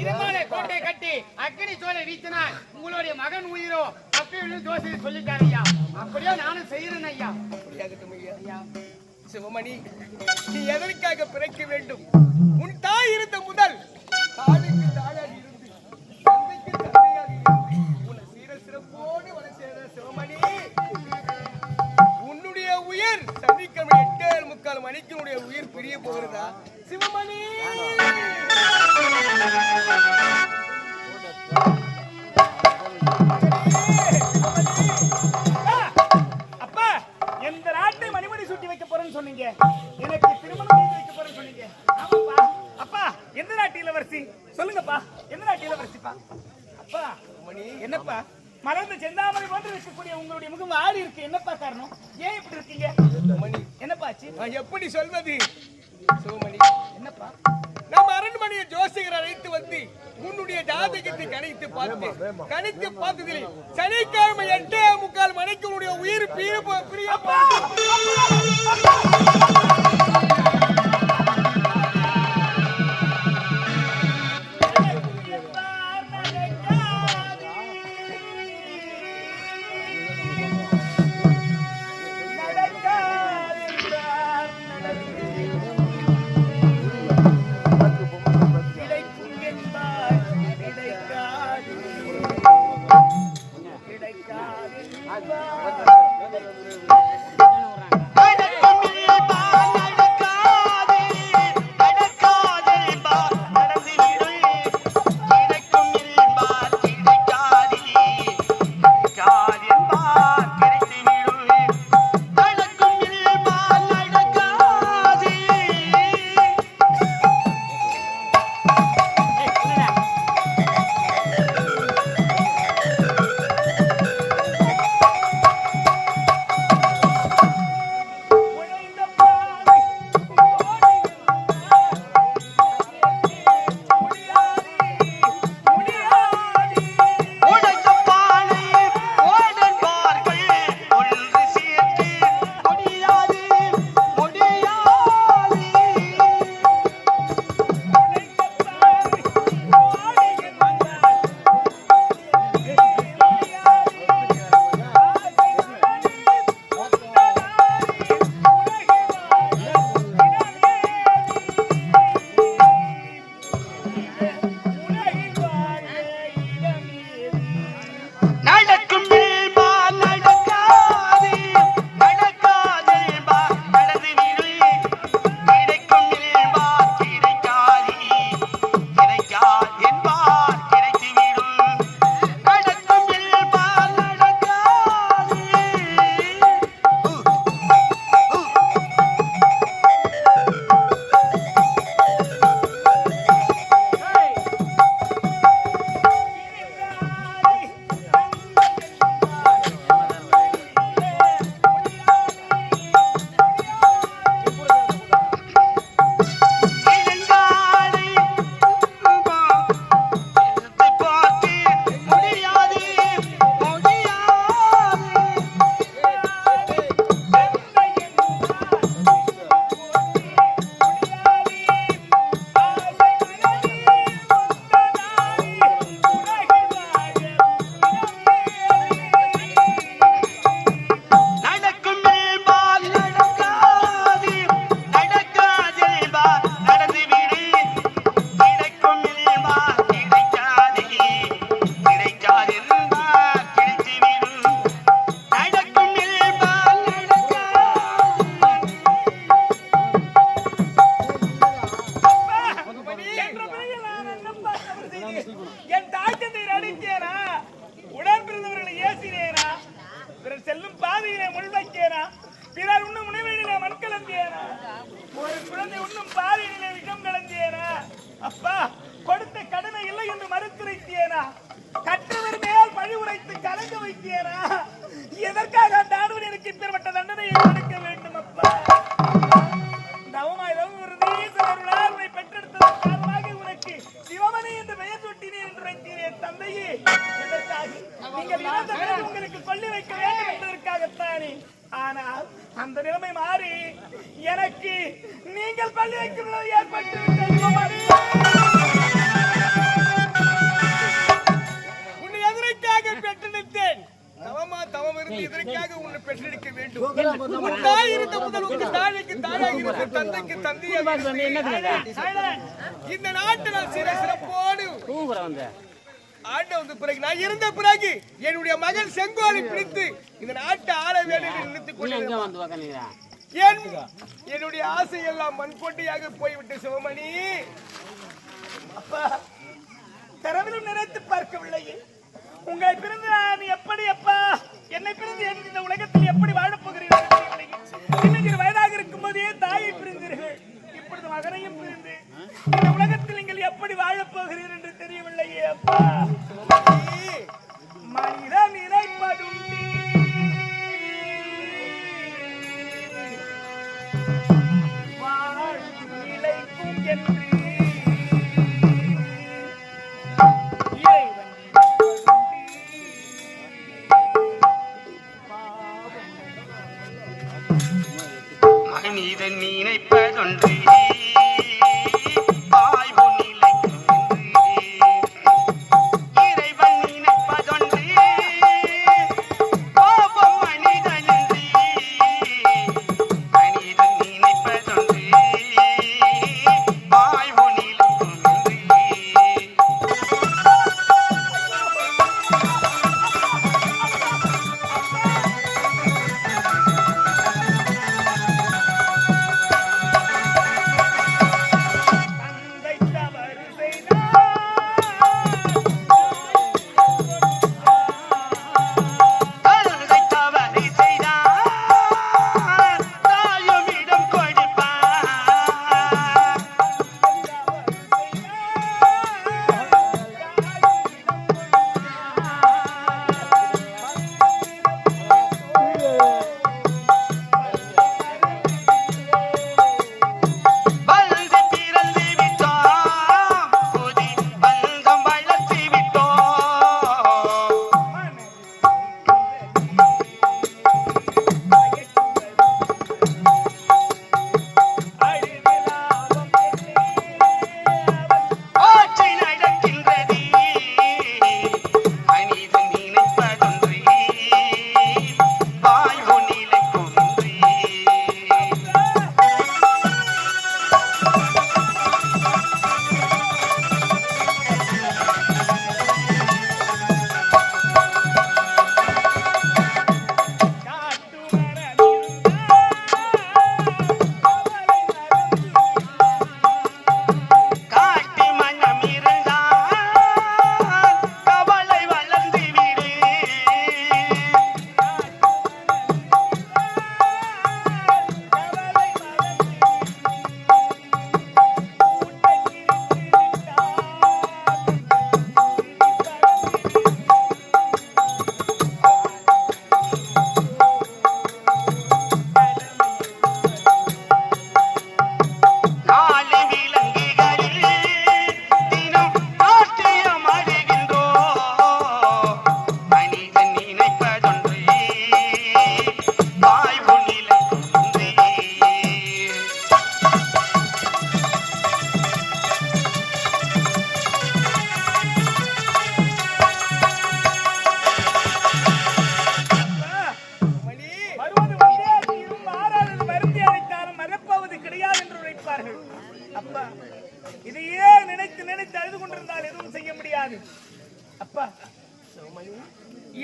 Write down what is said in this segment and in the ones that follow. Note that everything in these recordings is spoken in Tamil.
இருமாலை கோட்டை கட்டி அக்னி சோலை வீசினால் உங்களுடைய மகன் உயிரோ? அப்படின்னு தோசை சொல்லிட்டாரு ஐயா. அப்படியே நானும் செய்யறேன் ஐயா. அப்படியாகட்டும் ஐயா. சிவமணி நீ எதற்காக பிறக்க வேண்டும்? உன் தாய் இருந்த முதல் தாளுக்கு தாளாக இருந்து தந்தைக்கு தந்தையாக இருந்து உன்னை சீர சிறப்போடு வளர்த்த சிவமணி உன்னுடைய உயிர் சனிக்கிழமை எட்டே முக்கால் மணிக்கு உன்னுடைய உயிர் பிரிய போகிறதா? சிவமணி! சொல்லுங்கப்பா எந்த நாட்டு இளவரசிப்பா? அப்பா என்னப்பா? மலர்ந்த செந்தாமரை போன்று இருக்கக்கூடிய உங்களுடைய முகம் ஆடி இருக்கு. என்னப்பா காரணம்? ஏன் இப்படி இருக்கீங்க? என்னப்பா ஆச்சு? எப்படி சொல்வது? சிவமணி என்னப்பா? நம்ம அரண்மனையை ஜோசிகர் அழைத்து வந்து உன்னுடைய ஜாதகத்தை கணித்து பார்த்து கணித்து பார்த்ததில் சனிக்கிழமை எட்டே முக்கால் மணிக்கு உன்னுடைய உயிர் பிரிய பிரியப்பா ஆனால் அந்த நிலைமை மாறி எனக்கு நீங்கள் பள்ளி வைக்கும் ஏற்பட்டு உன்னை எதற்காக பெற்றெடுத்தேன்? தவமா தவம் இருந்து உன்னை பெற்றெடுக்க வேண்டும்? உன் முதல் உங்க தாழைக்கு தாயாக தந்தைக்கு தந்தையாக இந்த நாட்டு நான் சிற சிறப்போடு ஆண்ட வந்து பிறகு நான் இருந்த பிறகு என்னுடைய மகன் செங்கோலை பிடித்து இந்த நாட்டை ஆள வேண்டும் நினைத்துக் கொண்டிருந்தேன். என் என்னுடைய ஆசை எல்லாம் மண்கொட்டையாக போய்விட்டு சிவமணி. அப்பா கரவிலும் நினைத்து பார்க்கவில்லையே. உங்களை பிரிந்து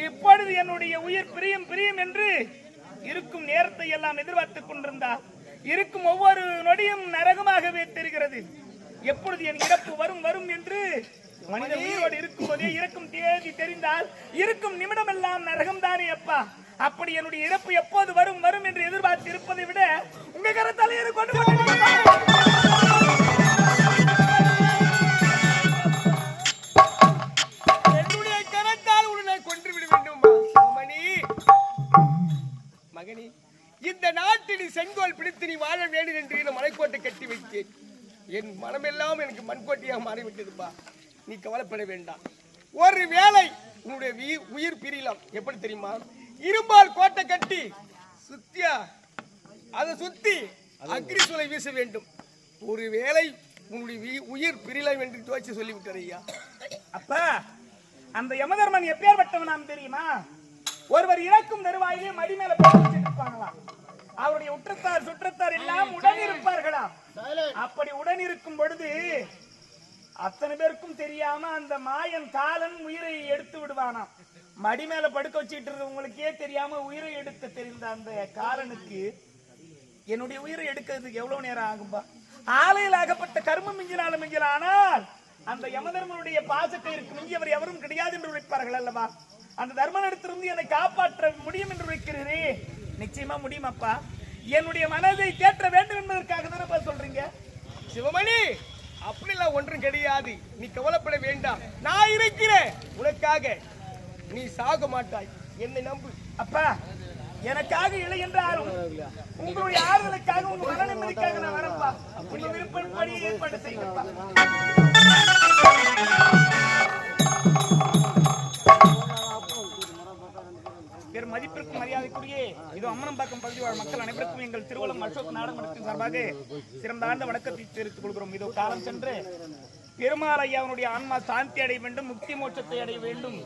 இப்பொழுது என்னுடைய உயிர் பிரியும் பிரியும் என்று இருக்கும் நேரத்தை எல்லாம் எதிர்பார்த்துக் கொண்டிருந்தார். இருக்கும் ஒவ்வொரு நொடியும் நரகமாகவே தெரிகிறது. எப்பொழுது என் இறப்பு வரும் வரும் என்று மனித உயிரோடு இருக்கும் போதே இறக்கும் தேதி தெரிந்தால் இருக்கும் நிமிடமெல்லாம் நரகம் தானே அப்பா. அப்படி என்னுடைய இறப்பு எப்போது வரும் வரும் என்று எதிர்பார்த்து இருப்பதை விட உங்க கரத்தாலே என்னை கொண்டு செங்கோல் பிடித்து நீ வாழ வேண்டும் என்று இந்த மலைக்கோட்டை கட்டி வைத்தேன். என் மனமெல்லாம் எனக்கு மண்கோட்டையாக மாறிவிட்டதுப்பா. நீ கவலைப்பட வேண்டாம். ஒரு வேளை உன்னுடைய வீ- உயிர் பிரியலாம் எப்படி தெரியுமா? இரும்பால் கோட்டை கட்டி சுத்தியா? அதை சுத்தி அக்னி சூளை வீச வேண்டும். ஒரு வேளை உன்னுடைய வீ- உயிர் பிரியலாம் என்று துவச்சி சொல்லிவிட்டார் ஐயா. அப்பா அந்த யமதர்மன் எப்பேற்பட்டவனாம் தெரியுமா? ஒருவர் இறக்கும் தருவாயிலே மடி மேல போட்டு வச்சிருப்பாங்களாம். அவருடைய உற்றத்தார் சுற்றத்தார் எல்லாம் உடன் இருப்பார்களா அப்படி உடன் இருக்கும் பொழுது அத்தனை பேருக்கும் தெரியாம அந்த மாயன் காலன் உயிரை எடுத்து விடுவானாம். மடி மேல படுக்க வச்சுட்டு இருக்கவங்களுக்கே தெரியாம உயிரை எடுக்க தெரிந்த அந்த காலனுக்கு என்னுடைய உயிரை எடுக்கிறதுக்கு எவ்வளவு நேரம் ஆகும்பா? ஆலையில் ஆகப்பட்ட கர்மம் மிஞ்சினாலும் மிஞ்சல் ஆனால் அந்த யமதர்மனுடைய பாசத்திற்கு மிஞ்சியவர் எவரும் கிடையாது என்று உழைப்பார்கள் அல்லவா? அந்த தர்மனிடத்திலிருந்து என்னை காப்பாற்ற முடியும் என்று உழைக்கிறீரே. நிச்சயமா முடியுமாப்பா? என்னுடைய மனதை தேற்ற வேண்டும் என்பதற்காக தானப்பா சொல்றீங்க? சிவமணி அப்படிலாம் ஒன்றும் கிடையாது. நீ கவலைப்பட வேண்டாம். நான் இருக்கிறேன். உனக்காக நீ சாக மாட்டாய். என்னை நம்பு. அப்பா எனக்காக இல்லை என்றாலும் உங்களுடைய ஆறுதலுக்காக உங்க மன நிம்மதிக்காக நான் வரப்பா உங்க விருப்பப்படி ஏற்பாடு செய்யுங்கப்பா. மதிப்பிற்கும் மரியாதைக்குரிய இது அம்மனம்பாக்கம் பகுதி வாழ் மக்கள் அனைவருக்கும் எங்கள் திருவள்ளம் அசோக் நாடகத்தின் சார்பாக சிறந்த ஆண்டு வணக்கத்தை தெரிவித்துக் கொள்கிறோம். இதோ காலம் சென்று பெருமாள் ஐயாவுடைய ஆன்மா சாந்தி அடைய வேண்டும் முக்தி மோட்சத்தை அடைய வேண்டும்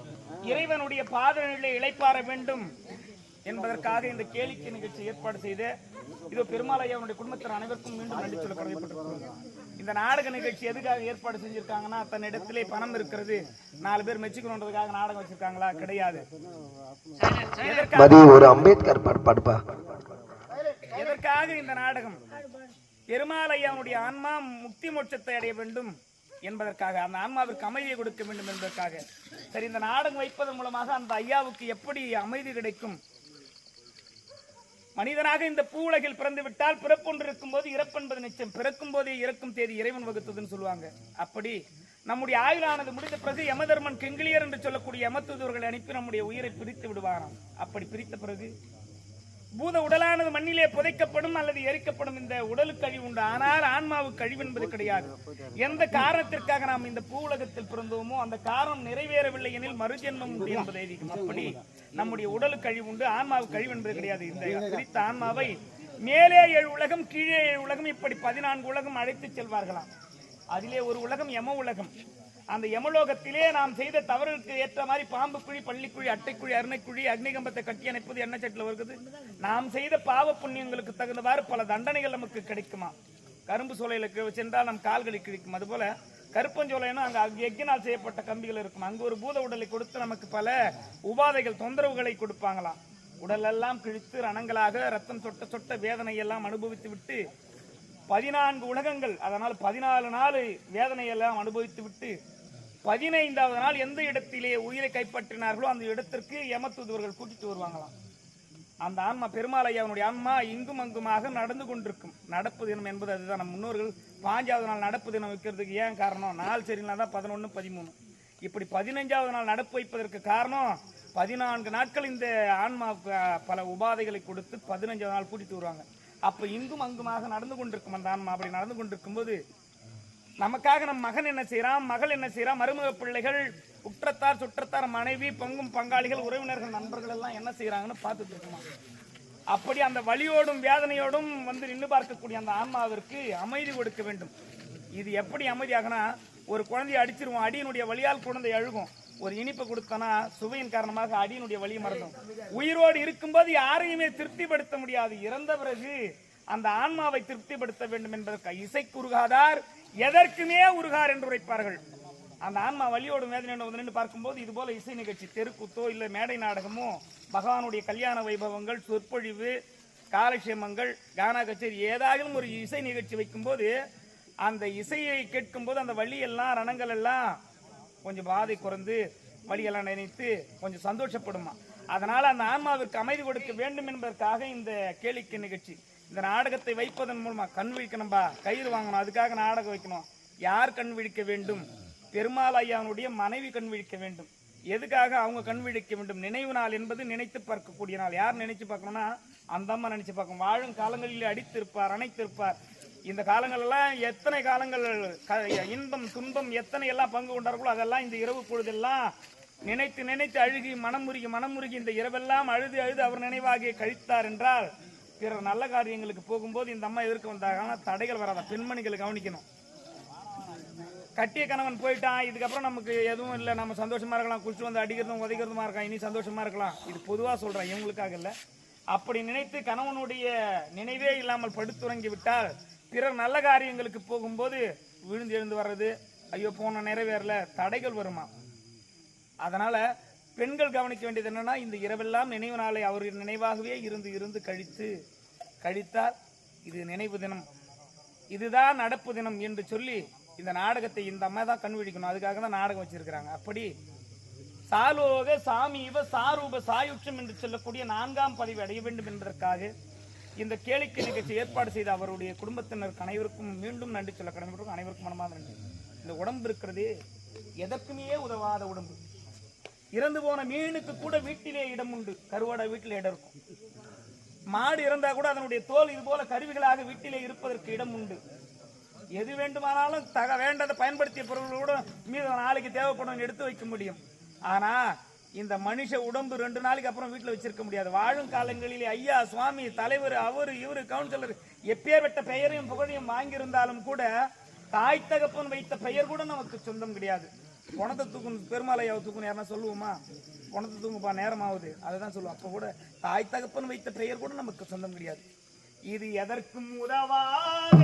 இறைவனுடைய பாதநிலை இழைப்பாற வேண்டும் என்பதற்காக இந்த கேளிக்கை நிகழ்ச்சி ஏற்பாடு செய்து இதோ பெருமாள் ஐயாவுடைய குடும்பத்தினர் அனைவருக்கும் மீண்டும் நன்றி சொல்ல கடமைப்பட்டிருக்கிறோம். இந்த நாடக நிகழ்ச்சி எதுக்காக ஏற்பாடு செஞ்சிருக்காங்கன்னா தன்னிடத்திலே பணம் இருக்கிறது. நாலு பேர் மெச்சிக்கணுன்றதுக்காக நாடகம் வச்சிருக்காங்களா? கிடையாது. ஒரு அம்பேத்கர் பாடுப்பா எதற்காக இந்த நாடகம்? பெருமாள் ஐயாவுடைய ஆன்மா முக்தி மோட்சத்தை அடைய வேண்டும் என்பதற்காக அந்த ஆன்மாவிற்கு அமைதியை கொடுக்க வேண்டும் என்பதற்காக. சரி இந்த நாடகம் வைப்பதன் மூலமாக அந்த ஐயாவுக்கு எப்படி அமைதி கிடைக்கும்? மனிதனாக இந்த பூவுலகில் பிறந்து விட்டால் பிறப்பொன்று இருக்கும் போது இறப்பென்பது நிச்சயம். பிறக்கும் போதே இறக்கும் தேதி இறைவன் வகுத்ததுன்னு சொல்லுவாங்க. அப்படி நம்முடைய ஆயுளானது முடிந்த பிறகு யமதர்மன் கெங்கிலியர் என்று சொல்லக்கூடிய யமத்துதர்களை அனுப்பி நம்முடைய உயிரை பிரித்து விடுவாராம். அப்படி பிரித்த பிறகு பூத உடலானது மண்ணிலே புதைக்கப்படும் அல்லது எரிக்கப்படும் இந்த உடலுக்கு கழிவு உண்டு. ஆனால் ஆன்மாவுக்கு கழிவு என்பது கிடையாது. எந்த காரணத்திற்காக நாம் இந்த பூ உலகத்தில் பிறந்தோமோ அந்த காரணம் நிறைவேறவில்லை எனில் மறுஜென்மம் உண்டு என்பதை அப்படி நம்முடைய உடலுக்கு கழிவு உண்டு ஆன்மாவுக்கு கழிவு என்பது கிடையாது. இந்த குறித்த ஆன்மாவை மேலே ஏழு உலகம் கீழே ஏழு உலகம் இப்படி பதினான்கு உலகம் அழைத்து செல்வார்களாம். அதிலே ஒரு உலகம் யம உலகம். அந்த யமலோகத்திலே நாம் செய்த தவறுக்கு ஏற்ற மாதிரி பாம்பு குழி பள்ளிக்குழி அட்டைக்குழி அருணைக்குழி அக்னிகம்பத்தை கட்டி அணைப்பது என்ன சட்டில் வருகிறது? நாம் செய்த பாவ புண்ணியங்களுக்கு தகுந்தவாறு பல தண்டனைகள் நமக்கு கிடைக்குமா? கரும்பு சோலையில சென்றால் நம் கால்களை கிழிக்கும். அதுபோல கருப்பஞ்சோலைன்னா அங்கே எக்கினால் செய்யப்பட்ட கம்பிகள் இருக்கும். அங்கே ஒரு பூத உடலை கொடுத்து நமக்கு பல உபாதைகள் தொந்தரவுகளை கொடுப்பாங்களாம். உடலெல்லாம் கிழித்து ரணங்களாக ரத்தம் சொட்ட சொட்ட வேதனையெல்லாம் அனுபவித்து விட்டு பதினான்கு உலகங்கள் அதனால் பதினாலு நாள் வேதனையெல்லாம் அனுபவித்து விட்டு பதினைந்தாவது நாள் எந்த இடத்திலே உயிரை கைப்பற்றினார்களோ அந்த இடத்திற்கு யமத்துதுவர்கள் கூட்டிட்டு வருவாங்களாம். அந்த ஆன்மா பெருமாள் ஐயாவுடைய ஆன்மா இங்கும் அங்குமாக நடந்து கொண்டிருக்கும். நடப்பு தினம் என்பது அதுதான். நம் முன்னோர்கள் பாஞ்சாவது நாள் நடப்பு தினம் வைக்கிறதுக்கு ஏன் காரணம்? நாள் சரியில்லை தான் பதினொன்று பதிமூணு. இப்படி பதினஞ்சாவது நாள் நடப்பு வைப்பதற்கு காரணம் பதினான்கு நாட்கள் இந்த ஆன்மாவுக்கு பல உபாதைகளை கொடுத்து பதினஞ்சாவது நாள் கூட்டிட்டு வருவாங்க. அப்போ இங்கும் அங்குமாக நடந்து கொண்டிருக்கும் அந்த ஆன்மா. அப்படி நடந்து கொண்டிருக்கும் போது நமக்காக நம் மகன் என்ன செய்யறான் மகள் என்ன செய்யறான் மருமக பிள்ளைகள் உற்றத்தார் சுற்றத்தார் மனைவி பங்கும் பங்காளிகள் உறவினர்கள் நண்பர்கள் எல்லாம் என்ன செய்யறாங்கன்னு பார்த்துட்டு இருக்கோம்? அப்படி அந்த வலியோடும் வேதனையோடும் வந்து நின்று பார்க்கக்கூடிய அந்த ஆன்மாவிற்கு அமைதி கொடுக்க வேண்டும். இது எப்படி அமைதியாகனா ஒரு குழந்தையை அடிச்சிருவோம் அடியினுடைய வழியால் குழந்தை அழுகும். ஒரு இனிப்பை கொடுத்தனா சுவையின் காரணமாக அடியினுடைய வழி மறந்தோம் உயிரோடு இருக்கும்போது யாரையுமே திருப்திப்படுத்த முடியாது. இறந்த பிறகு அந்த ஆன்மாவை திருப்திப்படுத்த வேண்டும் என்பதற்கு இசை குறுகாதார் எதற்குமே உருகார் என்று உரைப்பார்கள். அந்த ஆன்மா வலியோடும் வேதனையோடு வந்து நின்று பார்க்கும்போது இது போல இசை நிகழ்ச்சி தெருக்கூத்தோ இல்லை மேடை நாடகமோ பகவானுடைய கல்யாண வைபவங்கள் சொற்பொழிவு காலக்ஷேமங்கள் கானா கச்சேரி ஏதாகவும் ஒரு இசை நிகழ்ச்சி வைக்கும்போது அந்த இசையை கேட்கும்போது அந்த வழியெல்லாம் ரணங்கள் எல்லாம் கொஞ்சம் பாதை குறைந்து வழியெல்லாம் நினைத்து கொஞ்சம் சந்தோஷப்படுமா? அதனால் அந்த ஆன்மாவிற்கு அமைதி கொடுக்க வேண்டும் என்பதற்காக இந்த கேளிக்கை நிகழ்ச்சி. இந்த நாடகத்தை வைப்பதன் மூலமா கண் விழிக்கணும்பா. கயிறு வாங்கணும். அதுக்காக நாடகம் வைக்கணும். யார் கண் விழிக்க வேண்டும்? பெருமாள் ஐயாவுடைய மனைவி கண் விழிக்க வேண்டும். எதுக்காக அவங்க கண் விழிக்க வேண்டும்? நினைவு நாள் என்பது நினைத்து பார்க்கக்கூடிய நாள். யார் நினைச்சு பார்க்கணும்னா அந்த அம்மா நினைச்சு பார்க்கணும் வாழும் காலங்களில் அடித்திருப்பார் அணைத்திருப்பார். இந்த காலங்களெல்லாம் எத்தனை காலங்கள்? க- இன்பம் துன்பம் எத்தனை எல்லாம் பங்கு கொண்டார்களோ அதெல்லாம் இந்த இரவு பொழுதெல்லாம் நினைத்து நினைத்து அழுகி மனமுருகி மனமுருகி இந்த இரவெல்லாம் அழுது அழுது அவர் நினைவாகி கழித்தார் என்றால் பிறர் நல்ல காரியங்களுக்கு போகும்போது இந்த அம்மா எதிர்க்க வந்தாங்க. ஆனால் தடைகள் வராத பெண்மணிகளை கவனிக்கணும். கட்டிய கணவன் போயிட்டான் இதுக்கப்புறம் நமக்கு எதுவும் இல்லை. நம்ம சந்தோஷமா இருக்கலாம். குளிச்சு வந்து அடிக்கிறதும் உதைக்கிறதுமா இருக்கலாம். இனி சந்தோஷமா இருக்கலாம். இது பொதுவாக சொல்றேன் இவங்களுக்காக இல்லை. அப்படி நினைத்து கணவனுடைய நினைவே இல்லாமல் படுத்துறங்கி விட்டால் பிறர் நல்ல காரியங்களுக்கு போகும்போது விழுந்து எழுந்து வர்றது ஐயோ போன நிறைவேறல. தடைகள் வருமா? அதனால பெண்கள் கவனிக்க வேண்டியது என்னன்னா இந்த இரவெல்லாம் நினைவு நாளை அவர் நினைவாகவே இருந்து இருந்து கழித்து கழித்தால் இது நினைவு தினம். இதுதான் நடப்பு தினம் என்று சொல்லி இந்த நாடகத்தை இந்த அம்மா தான் கண் விழிக்கணும். அதுக்காக தான் நாடகம் வச்சிருக்கிறாங்க. அப்படி சாலோக சாமீவ சாரூப சாயுட்சம் என்று சொல்லக்கூடிய நான்காம் பதிவு அடைய வேண்டும் என்பதற்காக இந்த கேளிக்கை நிகழ்ச்சி ஏற்பாடு செய்த அவருடைய குடும்பத்தினருக்கு அனைவருக்கும் மீண்டும் நன்றி சொல்ல கடமைப்பட்டிருக்கும் அனைவருக்கும் மனமாக நன்றி. இந்த உடம்பு இருக்கிறதே எதற்குமே உதவாத உடம்பு. இறந்து போன மீனுக்கு கூட வீட்டிலே இடம் உண்டு. கருவாடா வீட்டிலே இடம் இருக்கும். மாடு இறந்தா கூட அதனுடைய தோல் இது போல கருவிகளாக வீட்டிலே இருப்பதற்கு இடம் உண்டு. எது வேண்டுமானாலும் தக வேண்டதை பயன்படுத்திய பொருள்கள் கூட மீது நாளைக்கு தேவைப்படும் எடுத்து வைக்க முடியும். ஆனா இந்த மனுஷ உடம்பு ரெண்டு நாளைக்கு அப்புறம் வீட்டில் வச்சிருக்க முடியாது. வாழும் காலங்களிலே ஐயா சுவாமி தலைவர் அவரு இவரு கவுன்சிலர் எப்பேற்பட்ட பெயரையும் புகழையும் வாங்கியிருந்தாலும் கூட தாய் தகப்பன் வைத்த பெயர் கூட நமக்கு சொந்தம் கிடையாது. பணத்தை தூக்கணும் பெருமாளையாவை தூக்கணும் யாரா சொல்லுவோமா? பணத்தை தூங்குப்பா நேரம் ஆகுது அதை தான் சொல்லுவோம். அப்போ கூட தாய் தகப்பன் வைத்த பெயர் கூட நமக்கு சொந்தம் கிடையாது. இது எதற்கும் உதவாத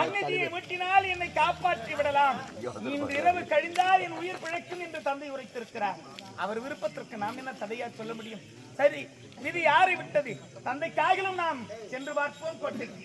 அநீதியை வெட்டினால் என்னை காப்பாற்றி விடலாம். இன்று இரவு கழிந்தால் என் உயிர் பிழைக்கும் என்று தந்தை உரைத்திருக்கிறார். அவர் விருப்பத்திற்கு நாம் என்ன தடையா சொல்ல முடியும்? சரி விதி யாரை விட்டது? தந்தைக்காகலும் நாம் சென்று பார்ப்போம் கோட்டைக்கு.